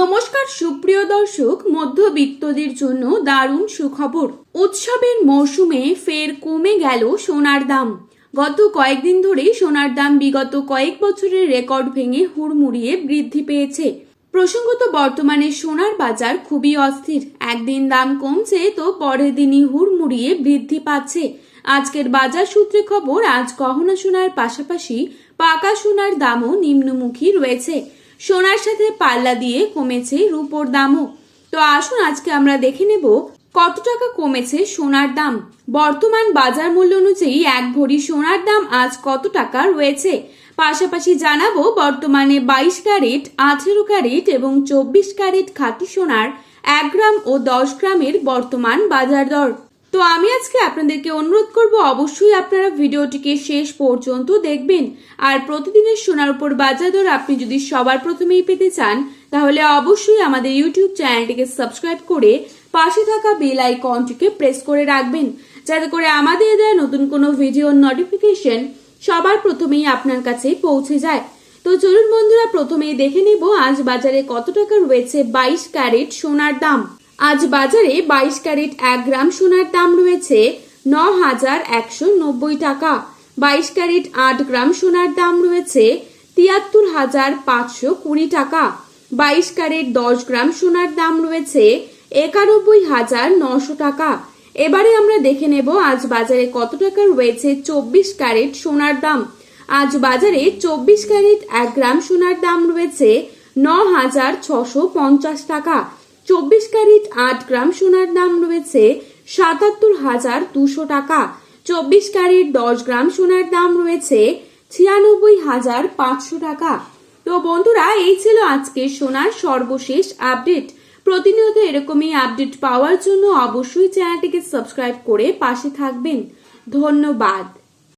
নমস্কার, সুপ্রিয় দর্শক, মধ্যবিত্তদের জন্য দারুণ সুখবর। উৎসবের মৌসুমে ফের কমে গেল সোনার দাম। গত কয়েকদিন ধরে সোনার দাম বিগত কয়েক বছরের রেকর্ড ভেঙে হুড়মুড়িয়ে বৃদ্ধি পেয়েছে। প্রসঙ্গত, বর্তমানে সোনার বাজার খুবই অস্থির। একদিন দাম কমছে তো পরের দিনই হুড়মুড়িয়ে বৃদ্ধি পাচ্ছে। আজকের বাজার সূত্রে খবর, আজ গহনা সোনার পাশাপাশি পাকা সোনার দামও নিম্নমুখী রয়েছে। সোনার সাথে পাল্লা দিয়ে কমেছে রূপোর দামও। তো আসুন আজকে আমরা দেখে নেব কত টাকা কমেছে সোনার দাম। বর্তমান বাজার মূল্য অনুযায়ী এক ভরি সোনার দাম আজ কত টাকা রয়েছে? পাশাপাশি জানাব বর্তমানে বাইশ ক্যারেট, আঠেরো ক্যারেট এবং চব্বিশ ক্যারেট খাঁটি সোনার এক গ্রাম ও দশ গ্রামের বর্তমান বাজার দর। তো আমি আজকে আপনাদেরকে অনুরোধ করব, অবশ্যই আপনারা ভিডিওটিকে শেষ পর্যন্ত দেখবেন। আর প্রতিদিনের সোনার উপর বাজার দর আপনি যদি সবার প্রথমেই পেতে চান, তাহলে অবশ্যই আমাদের ইউটিউব চ্যানেলটিকে সাবস্ক্রাইব করে পাশে থাকা বেল আইকনটিকে প্রেস করে রাখবেন, যাতে করে আমাদের দেওয়া নতুন কোনো ভিডিওর নোটিফিকেশন সবার প্রথমেই আপনার কাছে পৌঁছে যায়। তো চলুন বন্ধুরা, প্রথমেই দেখে নেব আজ বাজারে কত টাকা রয়েছে বাইশ ক্যারেট সোনার দাম। আজ বাজারে বাইশ ক্যারেট এক গ্রাম সোনার দাম রয়েছে ন হাজার একশো নব্বই টাকা। বাইশ ক্যারেট আট গ্রাম সোনার দাম রয়েছে তিয়াত্তর হাজার পাঁচশো কুড়ি টাকা। বাইশ ক্যারেট দশ গ্রাম সোনার দাম রয়েছে একানব্বই হাজার নশো টাকা। এবারে আমরা দেখে নেব আজ বাজারে কত টাকা রয়েছে চব্বিশ ক্যারেট সোনার দাম। আজ বাজারে চব্বিশ ক্যারেট এক গ্রাম সোনার দাম রয়েছে ন হাজার ছশো পঞ্চাশ টাকা। চব্বিশ ক্যারেট আট গ্রাম সোনার দাম রয়েছে সাতাত্তর হাজার দুশো টাকা। চব্বিশ ক্যারেট দশ গ্রাম সোনার দাম রয়েছে ছিয়ানব্বই হাজার পাঁচশো টাকা। তো বন্ধুরা, এই ছিল আজকে সোনার সর্বশেষ আপডেট। প্রতিনিয়ত এরকমই আপডেট পাওয়ার জন্য অবশ্যই চ্যানেলটিকে সাবস্ক্রাইব করে পাশে থাকবেন। ধন্যবাদ।